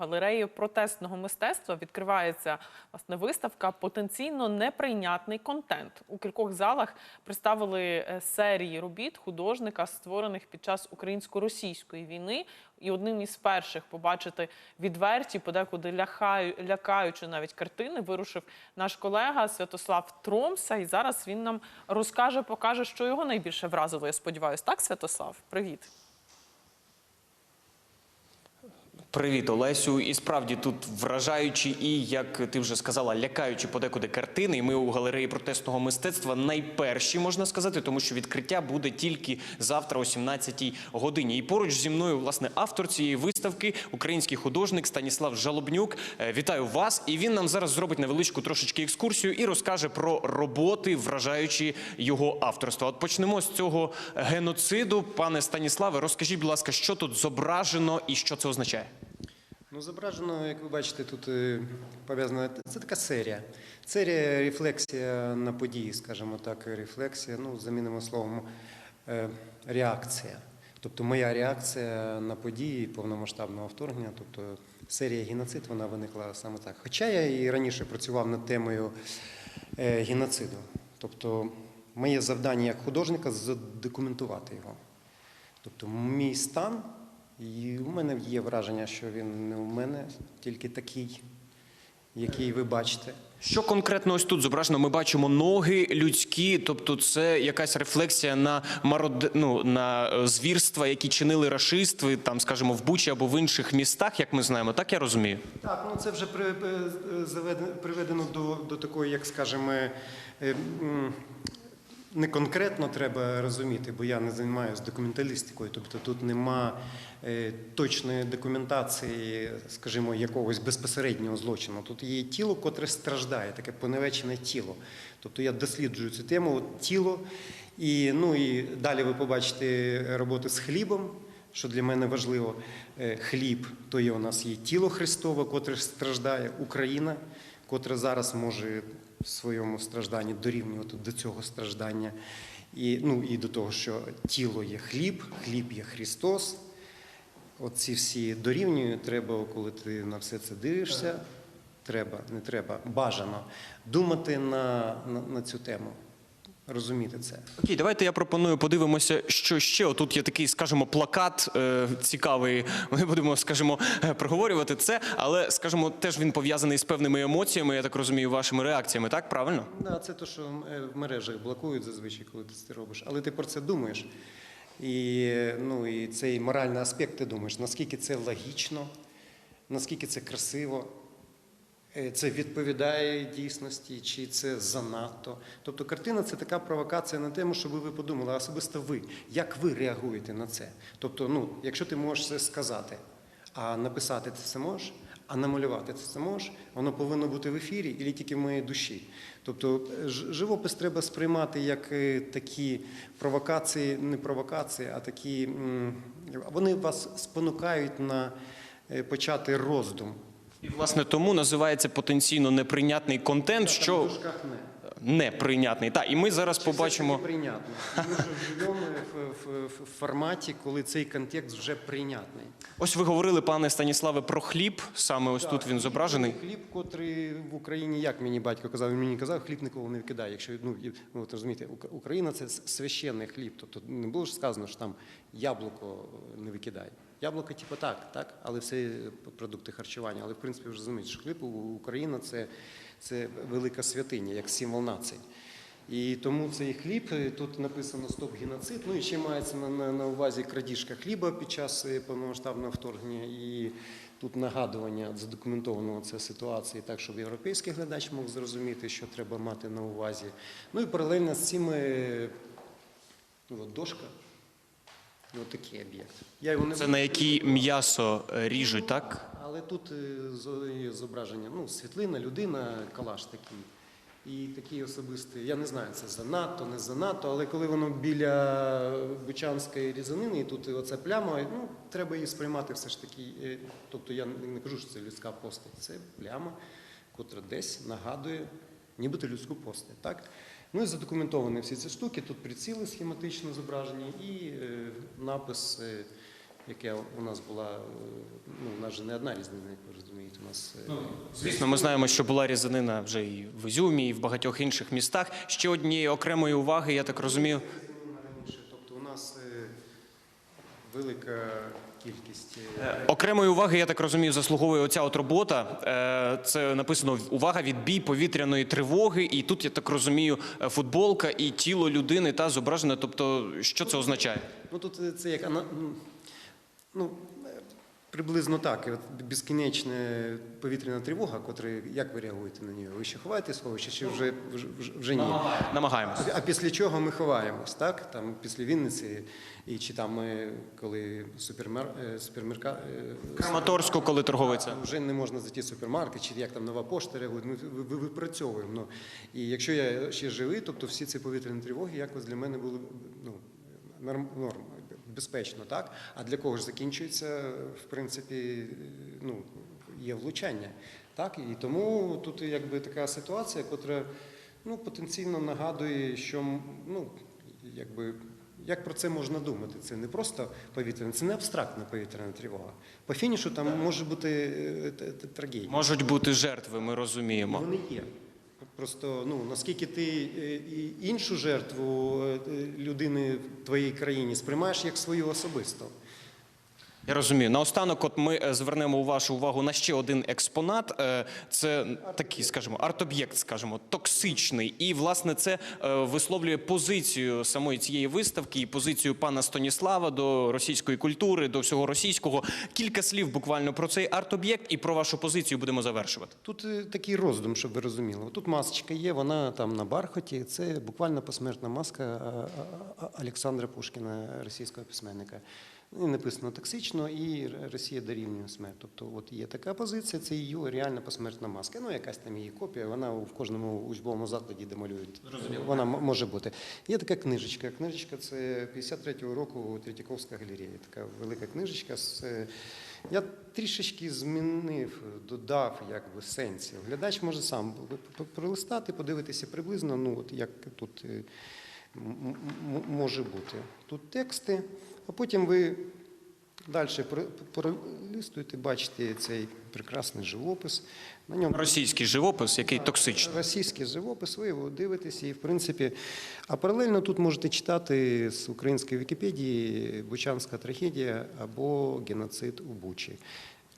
галереї протестного мистецтва відкривається власне виставка Потенційно неприйнятний контент. У кількох залах представили е, серії робіт художника, створених під час українсько-російської війни. І одним із перших побачити відверті, подекуди ляхаю, лякаючи навіть картини, вирушив наш колега Святослав Тромса. І зараз він нам розкаже, покаже, що його найбільше вразило. Я сподіваюся, так, Святослав? Привіт. Привіт, Олесю. І справді тут вражаючі і, як ти вже сказала, лякаючі подекуди картини. І ми у галереї протестного мистецтва найперші можна сказати, тому що відкриття буде тільки завтра о 17-й годині. І поруч зі мною, власне, автор цієї виставки, український художник Станіслав Жалобнюк. Е, Вітаю вас! І він нам зараз зробить невеличку трошечки екскурсію і розкаже про роботи, вражаючі його авторство. От почнемо з цього геноциду. Пане Станіславе, розкажіть, будь ласка, що тут зображено і що це означає? Ну, зображено, як ви бачите, тут е, пов'язано. Це така серія. Серія рефлексія на події, скажімо так, рефлексія, ну, замінимо словом е, реакція. Тобто моя реакція на події повномасштабного вторгнення, тобто серія геноцид, вона виникла саме так. Хоча я і раніше працював над темою е, геноциду. Тобто, моє завдання як художника задокументувати його. Тобто, мій стан, і у мене є враження, що він не у мене, тільки такий, який ви бачите. Що конкретно ось тут зображено? Ми бачимо ноги людські, тобто це якась рефлексія на марод... ну, на е, звірства, які чинили рашисти, там, скажімо, в Бучі або в інших містах, як ми знаємо. Так я розумію. Так, ну це вже при, е, заведено- приведено до, до такої, як скажемо, е, не конкретно треба розуміти, бо я не займаюся документалістикою. Тобто тут нема е, точної документації, скажімо, якогось безпосереднього злочину. Тут є тіло, котре страждає, таке поневечене тіло. Тобто я досліджую цю тему, от тіло. І, ну, і далі ви побачите роботи з хлібом. Що для мене важливо, Е, хліб то є у нас є тіло Христове, котре страждає, Україна, котра зараз може в своєму стражданні дорівнювати до цього страждання. І, ну, і до того, що тіло є хліб, хліб є Христос. Оці всі дорівнюють, треба, коли ти на все це дивишся, треба, не треба, бажано думати на, на, на цю тему, розуміти це. Окей, давайте я пропоную подивимося, що ще. Отут є такий, скажімо, плакат е, цікавий. Ми будемо, скажімо, е, проговорювати це, але, скажімо, теж він пов'язаний з певними емоціями, я так розумію, вашими реакціями, так? Правильно? Да, це те, що е, в мережах блокують зазвичай, коли ти це робиш. Але ти про це думаєш. І, ну, і цей моральний аспект ти думаєш, наскільки це логічно, наскільки це красиво, це відповідає дійсності, чи це занадто. Тобто картина це така провокація на тему, щоб ви подумали, а особисто ви, як ви реагуєте на це? Тобто, ну, якщо ти можеш це сказати, а написати ти це можеш, а намалювати ти це можеш, воно повинно бути в ефірі і тільки в моїй душі. Тобто е, живопис треба сприймати як е, такі провокації, не провокації, а такі вони вас спонукають на е, почати роздум. І, власне, тому називається потенційно неприйнятний контент, що неприйнятний. Так, і ми зараз побачимо. Це прийнятно. Ми вже живемо в, в, в форматі, коли цей контекст вже прийнятний. Ось ви говорили, пане Станіславе, про хліб. Саме ось тут він зображений. Хліб, котрий в Україні, як мені батько казав, він мені казав, хліб ніколи не викидає. Якщо ну, ну от розумієте, Україна це священний хліб. Тобто не було ж сказано, що там яблуко не викидає. Яблуко, типу, так, так, але все продукти харчування. Але в принципі вже розумієте, що хліб Україна це, це велика святиня, як символ нації. І тому цей хліб е, тут написано стоп геноцид. Ну і ще мається на, на, на увазі крадіжка хліба під час е, повномасштабного вторгнення. І тут нагадування задокументованого це ситуації, так щоб європейський глядач мог зрозуміти, що треба мати на увазі. Ну і паралельно з цим е, ну, дошка. І от такий об'єкт. Я його не Це на якій м'ясо ріжуть, так? але тут е, зо- зображення, ну, світлина, людина, калаш такий. І такий особистий, я не знаю, це занадто, не занадто, але коли воно біля Бучанської різанини, і тут оця пляма, ну, треба її сприймати все ж таки. е, Тобто я не кажу, що це людська постать, це пляма, котра десь нагадує нібито людську постать. Так? Ну і задокументовані всі ці штуки, тут приціли схематично зображені і е, напис. е, яка у нас була, е, ну, у нас же не одна різнина, як ви розумієте, у нас е, Звісно, ми знаємо, що була різанина вже і в Ізюмі, і в багатьох інших містах. Ще однієї окремої уваги, я так розумію. раніше. Тобто у нас е, велика кількість. е, Окремої уваги, я так розумію, заслуговує оця от робота. Е, Це написано увага відбій повітряної тривоги. І тут я так розумію, е, футболка і тіло людини та зображене. Тобто, що це означає? Ну тут е, це як ну, е, приблизно так. От безкінечна повітряна тривога, котра, як ви реагуєте на нього? Ви ще ховаєте сховище, чи вже, вже, вже- ні? Намагаємося. А після чого ми ховаємось, так? Там після Вінниці, і чи там ми, коли супермер, е, супермерка, е, Краматорську, коли торговиця. вже не можна зайти в супермаркет, чи як там нова пошта реагує, ми ви- ви- випрацьовуємо. Ну, і якщо я ще живий, тобто всі ці повітряні тривоги якось для мене були ну, норм, норм безпечно, так? А для кого ж закінчується, в принципі, ну, є влучання. Так? І тому тут якби така ситуація, котра ну, потенційно нагадує, що ну, якби. Як про це можна думати? Це не просто повітряна, це не абстрактна повітряна тривога. По фінішу там може бути е, т- трагедія. Можуть бути жертви, ми розуміємо. Вони є. Просто ну наскільки ти е, іншу жертву е, людини в твоїй країні сприймаєш як свою особисто. Я розумію. Наостанок, от ми е, звернемо вашу увагу на ще один експонат. Е, Це такий, скажімо, арт-об'єкт, скажімо, токсичний. І власне це е, висловлює позицію самої цієї виставки і позицію пана Станіслава до російської культури, до всього російського. Кілька слів буквально про цей арт-об'єкт і про вашу позицію будемо завершувати. Тут такий роздум, щоб ви розуміли. Тут масочка є, вона там на бархоті. Це буквально посмертна маска Олександра Пушкіна, російського письменника. І написано токсично, і Росія дорівнює смерть. Тобто, от є така позиція, це її реальна посмертна маска. Ну, якась там її копія, вона в кожному учбовому закладі, де малюють. Вона може бути. Є така книжечка. Книжечка це 53-го року Третьяковська галерея. Така велика книжечка. з, е, Я трішечки змінив, додав якби сенсів. Глядач може сам пролистати, подивитися приблизно, ну от як тут е, може бути. Тут тексти, а потім ви далі пролистуєте, бачите цей прекрасний живопис. На ньому Російський живопис, який токсичний. Російський живопис, ви його дивитеся, і в принципі, а паралельно тут можете читати з української Вікіпедії Бучанська трагедія або геноцид у Бучі.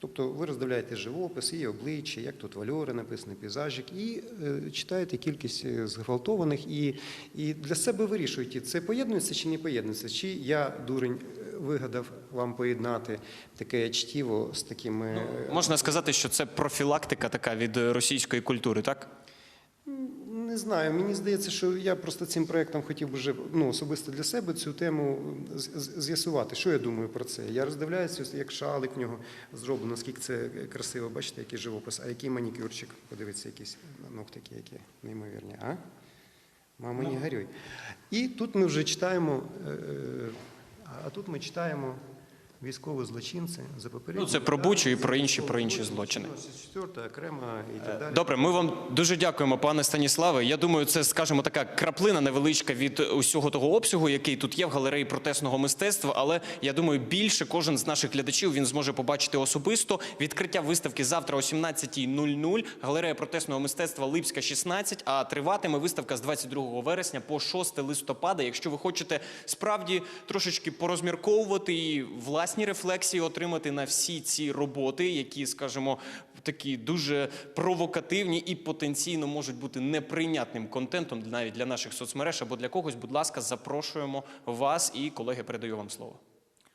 Тобто ви роздивляєте живопис, і обличчя, як тут вальори написані, пейзажик, і е, читаєте кількість е, зґвалтованих, і, і для себе вирішуєте, це поєднується чи не поєднується, чи я, дурень, е, вигадав вам поєднати таке чтіво з такими. е, Можна сказати, що це профілактика така від російської культури, так? Не знаю, мені здається, що я просто цим проєктом хотів би вже ну, особисто для себе цю тему з'ясувати. Що я думаю про це? Я роздивляюся, як шалик в нього зроблено, наскільки це красиво, бачите, який живопис, а який манікюрчик, подивіться, якісь ногтики, які неймовірні. А? Мама, не горюй. І тут ми вже читаємо, е, е, а тут ми читаємо військові злочинці за попередні. Ну, це про Бучу і про інші- про інші злочини. Добре, ми вам дуже дякуємо, пане Станіславе. Я думаю, це, скажімо, така краплина невеличка від усього того обсягу, який тут є в галереї протестного мистецтва. Але я думаю, більше кожен з наших глядачів він зможе побачити особисто. Відкриття виставки завтра о 17.00. Галерея протестного мистецтва Липська 16. А триватиме виставка з 22 вересня по 6 листопада. Якщо ви хочете справді трошечки порозмірковувати і власні рефлексії отримати на всі ці роботи, які, скажімо, такі дуже провокативні і потенційно можуть бути неприйнятним контентом навіть для наших соцмереж або для когось, будь ласка, запрошуємо вас і колеги передаю вам слово.